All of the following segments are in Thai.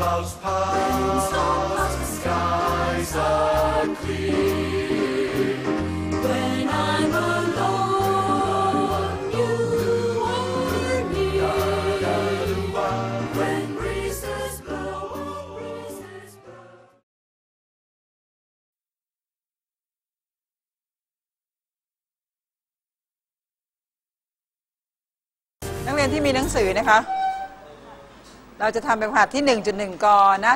clouds pass, the skies are clear. When I'm alone, you are near. When breezes blow, breezes blow. นักเรียนที่มีหนังสือนะคะ เราจะทำแบบหัดที่ 1.1กหน้า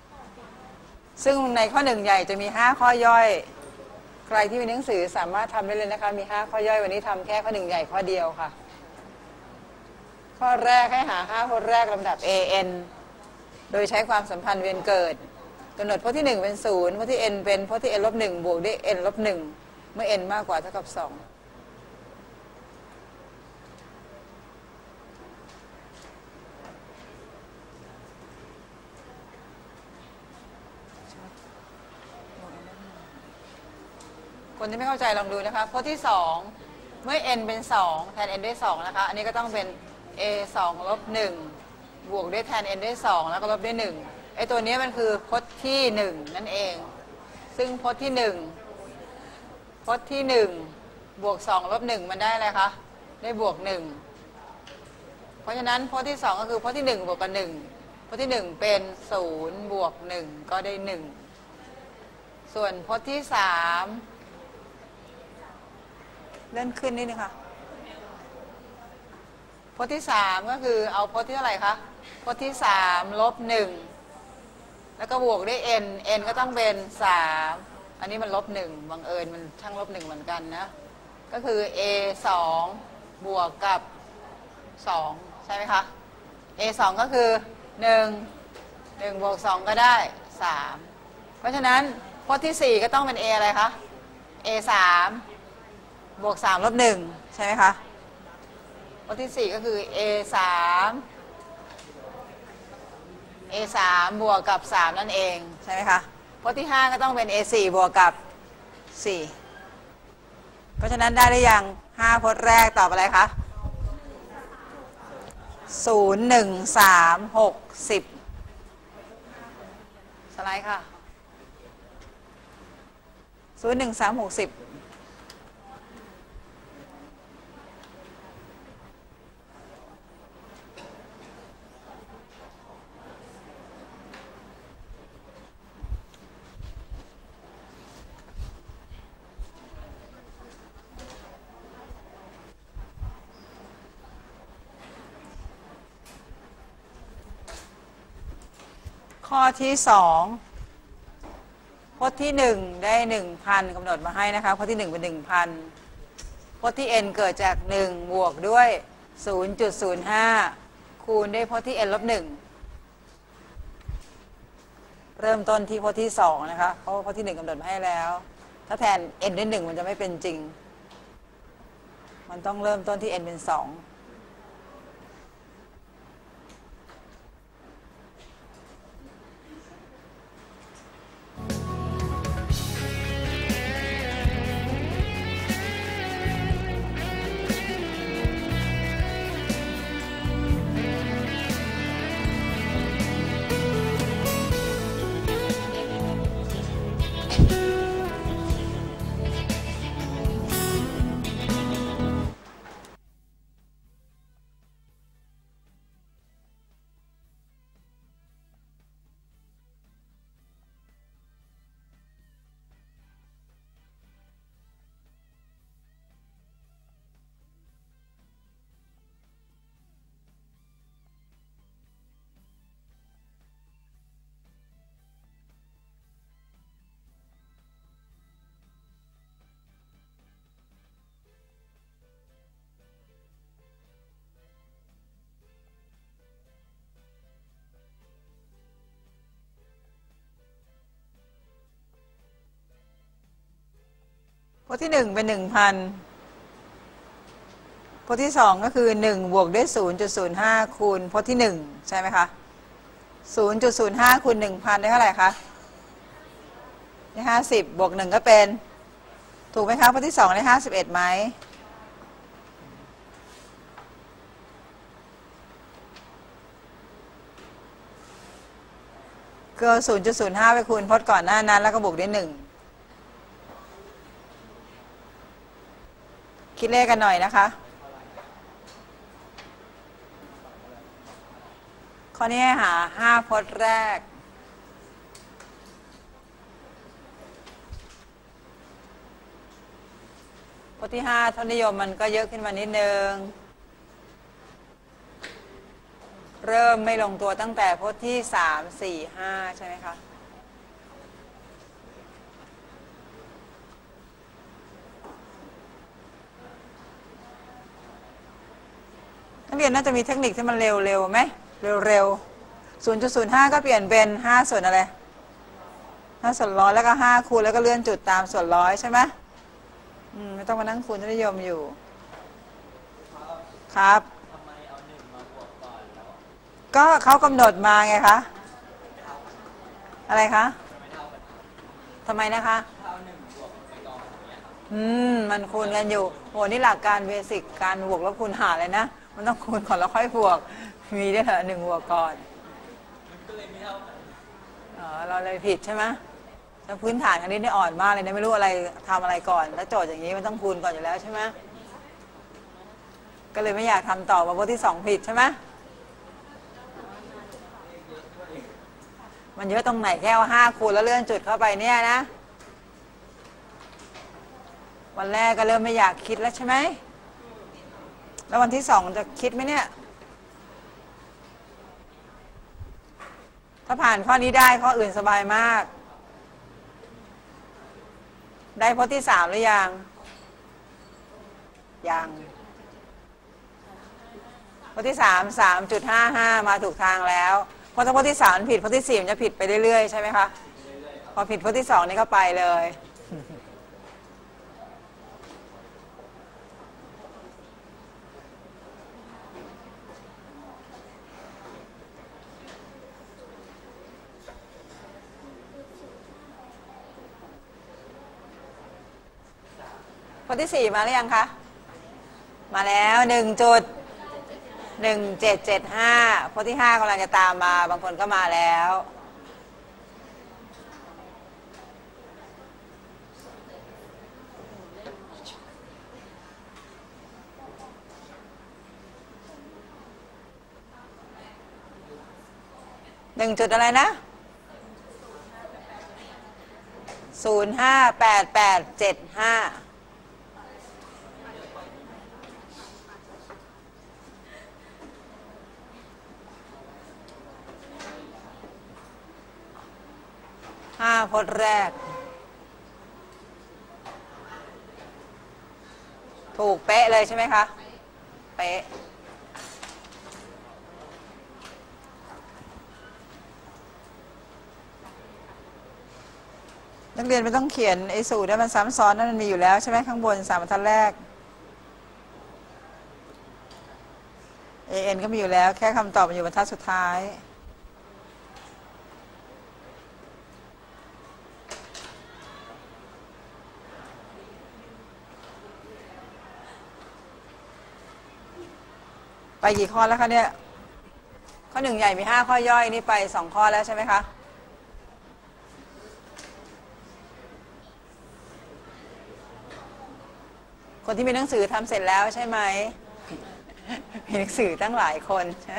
12 ซึ่งในข้อหนึ่งใหญ่จะมี 5 ข้อย่อย ใครที่มีหนังสือสามารถทำได้เลยนะคะ มี 5 ข้อย่อยวันนี้ทำแค่ข้อหนึ่งใหญ่ข้อเดียวค่ะ ข้อแรกให้หา5ข้อแรกลำดับ an โดยใช้ความสัมพันธ์เวียนเกิดกำหนดพจน์ที่ 1 เป็น 0พจน์ที่ n เป็นพจน์ที่ n ลบ1บวกด้วย n ลบ1เมื่อ n มากกว่าเท่ากับ 2 คนที่ไม่เข้าใจลองดูนะคะพจน์ที่ 2 เมื่อ n เป็น 2 แทน n ด้วย 2 นะคะ อันนี้ก็ต้องเป็น a 2ลบ1บวกด้วยแทน n ด้วย 2 แล้วก็ลบด้วย1ไอตัวนี้มันคือพจน์ที่ 1 นั่นเอง ซึ่งพจน์ที่ 1 พจน์ที่ 1 บวก 2 ลบ 1 มันได้อะไรคะ ได้บวก 1 เพราะฉะนั้นพจน์ที่ 2 ก็คือพจน์ที่ 1 บวกกับ 1 พจน์ที่ 1 เป็น 0 บวก 1 ก็ได้ 1 ส่วนพจน์ที่ 3 เลื่อนขึ้นนิดนึงค่ะพจน์ที่สามก็คือเอาพจน์ที่เท่าไหร่คะพจน์ที่สามลบหนึ่งแล้วก็บวกด้วย n n ก็ต้องเป็นสามอันนี้มันลบหนึ่งบังเอิญมันช่างลบหนึ่งเหมือนกันนะ ก็คือ a สองบวกกับสองใช่ไหมคะ a สองก็คือหนึ่งหนึ่งบวกสองก็ได้สามเพราะฉะนั้นพจน์ที่สี่ก็ต้องเป็น a อะไรคะ a สาม บวก 3 ลบ 1 ใช่ไหมคะข้อที่ 4 ก็คือ a 3 a 3บวกกับ 3 นั่นเองใช่ไหมคะข้อที่ 5 ก็ต้องเป็น a 4บวกกับ 4 เพราะฉะนั้นได้หรือยัง 5 พจน์แรกตอบอะไรคะ0 1 3 6 10 สไลด์ค่ะ 0 1 3 6 10 ข้อที่สองพจน์ที่หนึ่งได้หนึ่งพันกำหนดมาให้นะคะพจน์ที่หนึ่งเป็นหนึ่งพันพจน์ที่ n เกิดจากหนึ่งบวกด้วย 0.05 คูณด้วยพจน์ที่ n ลบหนึ่งเริ่มต้นที่พจน์ที่สองนะคะเพราะพจน์ที่หนึ่งกำหนดมาให้แล้ว ถ้าแทน n ด้วยหนึ่งมันจะไม่เป็นจริง มันต้องเริ่มต้นที่ n เป็นสอง พจน์ที่หนึ่งเป็นหนึ่งพันพจน์ที่สองก็คือหนึ่งบวกด้วยศูนย์จุดศูนย์ห้าคูณพจน์ที่หนึ่งใช่ไหมคะศูนย์จุดศูนย์ห้าคูณหนึ่งพันได้เท่าไหร่คะได้ห้าสิบบวกหนึ่งก็เป็น ถูกไหมคะพจน์ที่สองได้ห้าสิบเอ็ดไหมก็ศูนย์จุดศูนย์ห้าไปคูณพจน์ก่อนหน้านั้น แล้วก็บวกด้วยหนึ่ง คิดเลขกันหน่อยนะคะ ข้อนี้ให้หาห้าพจน์แรก พจน์ที่ห้าทศนิยมมันก็เยอะขึ้นมานิดนึง เริ่มไม่ลงตัวตั้งแต่พจน์ที่สามสี่ห้าใช่ไหมคะ นักเรียนน่าจะมีเทคนิคที่มันเร็วๆไหมเร็วๆ0.05ก็เปลี่ยนเป็น5ส่วนอะไร5ส่วนร้อยแล้วก็5คูณแล้วก็เลื่อนจุดตามส่วนร้อยใช่ไหมอืมไม่ต้องมานั่งคูณทศนิยมอยู่ ครับก็เขากำหนดมาไงคะ อะไรคะทำไมนะคะอืม มันคูณกันอยู่โหนี่หลักการเบสิกการบวกลบคูณหารเลยนะ มันต้องคูณก่อนแล้วค่อยบวก มีด้วยเหรอหนึ่งบวกก่อนอ๋อเราเลยผิดใช่ไหมแล้วพื้นฐานคณิตนี่อ่อนมากเลยนะไม่รู้อะไรทำอะไรก่อนแล้วโจทย์อย่างนี้มันต้องคูณก่อนอยู่แล้วใช่ไหมก็เลยไม่อยากทำต่อมาพวกที่สองผิดใช่ไหมมันเยอะตรงไหนแค่ว่าห้าคูณแล้วเลื่อนจุดเข้าไปเนี่ยนะ วันแรกก็เริ่มไม่อยากคิดแล้วใช่ไหม แล้ววันที่สองจะคิดไหมเนี่ย ถ้าผ่านข้อนี้ได้ข้ออื่นสบายมาก ได้พจน์ที่สามหรือยัง ยังพจน์ที่สามสามจุดห้าห้ามาถูกทางแล้วพราะถ้าพจน์ที่สามผิดพจน์ที่สี่มันจะผิดไปเรื่อยๆใช่ไหมคะ พอผิดพจน์ที่สองนี่ก็ไปเลย คนที่สี่มาหรือยังคะ มาแล้วหนึ่งจุดหนึ่งเจ็ดเจ็ดห้าคนที่ห้ากำลังจะตามมา บางคนก็มาแล้วหนึ่งจุดอะไรนะศูนย์ห้าแปดแปดเจ็ดห้า ห้า พจน์แรก ถูกเป๊ะเลยใช่ไหมคะ เป๊ะนักเรียนไม่ต้องเขียนไอ้สูตรนั้นมันซ้ำซ้อนนั่นมันมีอยู่แล้วใช่ไหมข้างบนสามบรรทัดแรก AN ก็มีอยู่แล้ว แค่คำตอบมันอยู่บรรทัดสุดท้าย ไปกี่ข้อแล้วคะเนี่ย ข้อหนึ่งใหญ่มีห้าข้อย่อยนี่ไปสองข้อแล้วใช่ไหมคะ คนที่มีหนังสือทำเสร็จแล้วใช่ไหมมีหนังสือตั้งหลายคนใช่